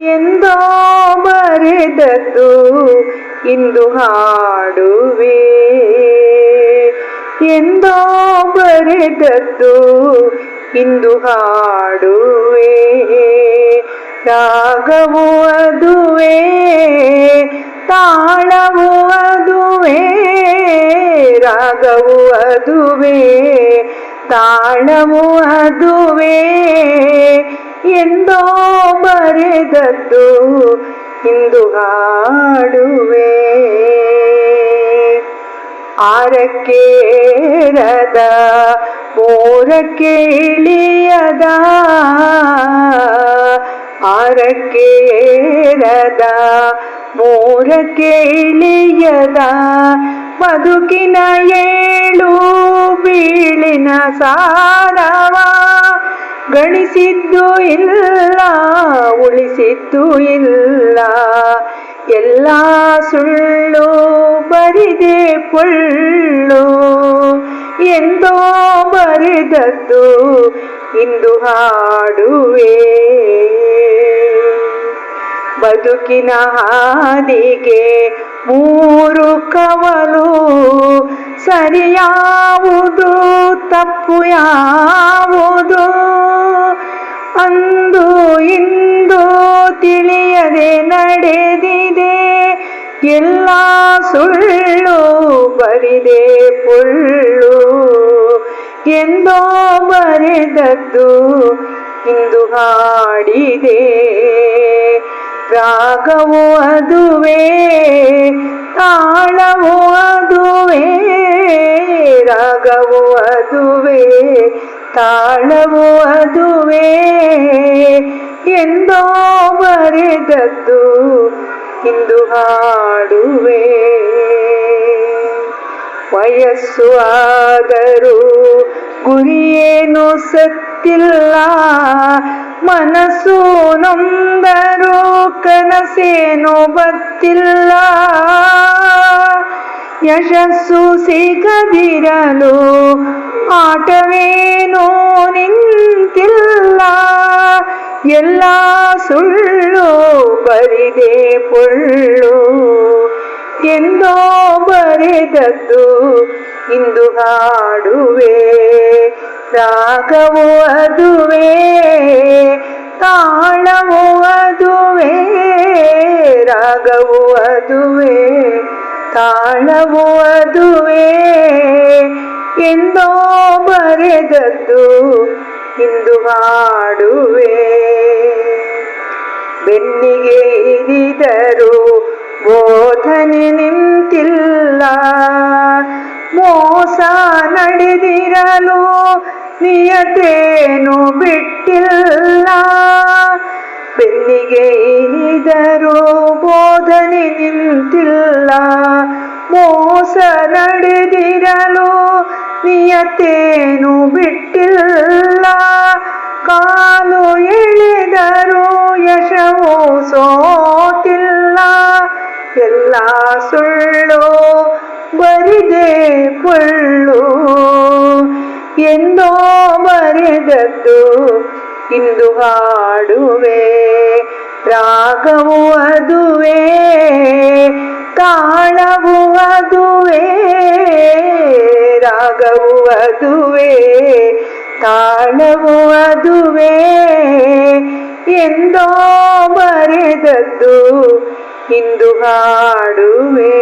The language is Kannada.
ಎಂದೋ ಬರೆದದ್ದು ಇಂದು ಹಾಡುವೆ. ಎಂದೋ ಬರೆದದ್ದು ಇಂದು ಹಾಡುವೆ. ರಾಗವು ಅದುವೆ, ತಾಳವು ಅದುವೆ, ರಾಗವು ಅದುವೆ, ತಾಳವು ಅದುವೇ. ಎಂದೋ ಬರೆದದ್ದು ಇಂದು ಹಾಡುವೆ. ಆರಕ್ಕೇರದ ಮೂರಕ್ಕೆ ಇಳಿಯದ ಆರಕ್ಕೇರದ ಮೂರಕ್ಕೆ ಇಳಿಯದ ಬದುಕಿನ ಏಳು ಬೀಳಿನ ಸಾರವ ಗಳಿಸಿದ್ದು ಇಲ್ಲ, ಉಳಿಸಿದ್ದು ಇಲ್ಲ. ಎಲ್ಲ ಸುಳ್ಳು ಬರಿದೆ ಪುಳ್ಳು ಎಂದೋ ಬರೆದದ್ದು ಇಂದು ಹಾಡುವೆ. ಬದುಕಿನ ಹಾದಿಗೆ ಮೂರು ಕವಲು. ಸರಿಯಾವುದು, ತಪ್ಪು ಯಾವುದು? ಅಂದು ಇಂದು ತಿಳಿಯದೆ ನಡೆದಿದೆ. ಎಲ್ಲ ಸುಳ್ಳು ಬರಿದೆ ಪುಳ್ಳು ಎಂದೋ ಬರೆದದ್ದು ಇಂದು ಹಾಡಿದೆ. ರಾಗವು ಅದುವೇ, ತಾಳವು ಅದುವೇ, ರಾಗವು ಅದುವೇ. ತಾಳವು ಅದುವೇ ಎಂದೋ ಬರೆದದ್ದು ಇಂದು ಹಾಡುವೆ. ವಯಸ್ಸು ಆದರೂ ಗುರಿಯೇನು ಸತ್ತಿಲ್ಲ, ಮನಸ್ಸು ನೊಂದರು ಕನಸೇನು ಬತ್ತಿಲ್ಲ ಯಶಸ್ಸು ಸಿಗದಿರಲು ಆಟವೇನೋ ನಿಂತಿಲ್ಲ ಎಲ್ಲ ಸುಳ್ಳು ಬರಿದೆ ಪೊಳ್ಳು. ಎಂದೋ ಬರೆದದ್ದು ಇಂದು ಹಾಡುವೆ. ರಾಗವು ಅದುವೆ, ತಾಳವು ಅದುವೆ. ರಾಗವು ಅದುವೆ, ತಾಳವು ಅದುವೆ. ಎಂದೋ ಬರೆದದ್ದು ಇಂದು ಹಾಡುವೆ. ಬೆನ್ನಿಗೆ ಇರಿದರು ಬೋಧನೆ ನಿಂತಿಲ್ಲ. ಮೋಸ ನಡೆದಿರಲು ನಿಯತೇನು ಬಿಟ್ಟಿಲ್ಲ. ಬೆನ್ನಿಗೆ ಇರಿದರು ಬೋಧನೆ ನಿಂತಿಲ್ಲ. ಮೋಸ ನಡೆದಿರಲು ನಿಯತೇನು ಬಿಟ್ಟಿಲ್ಲ. ಕಾಲು ಎಳೆದರು ಯಶವು ಸೋತಿಲ್ಲ. ಎಲ್ಲ ಸುಳ್ಳು ಬರಿದೆ ಪುಳ್ಳು ಎಂದೋ ಬರೆದದ್ದು ಇಂದು ಹಾಡುವೆ. ರಾಗವು ಅದುವೇ, ತಾಳವು ಅದುವೇ. ರಾಗವು ಅದುವೇ ತಾಣವು ಅದುವೇ ಎಂದೋ ಮರೆದದ್ದು ಇಂದು ಹಾಡುವೆ.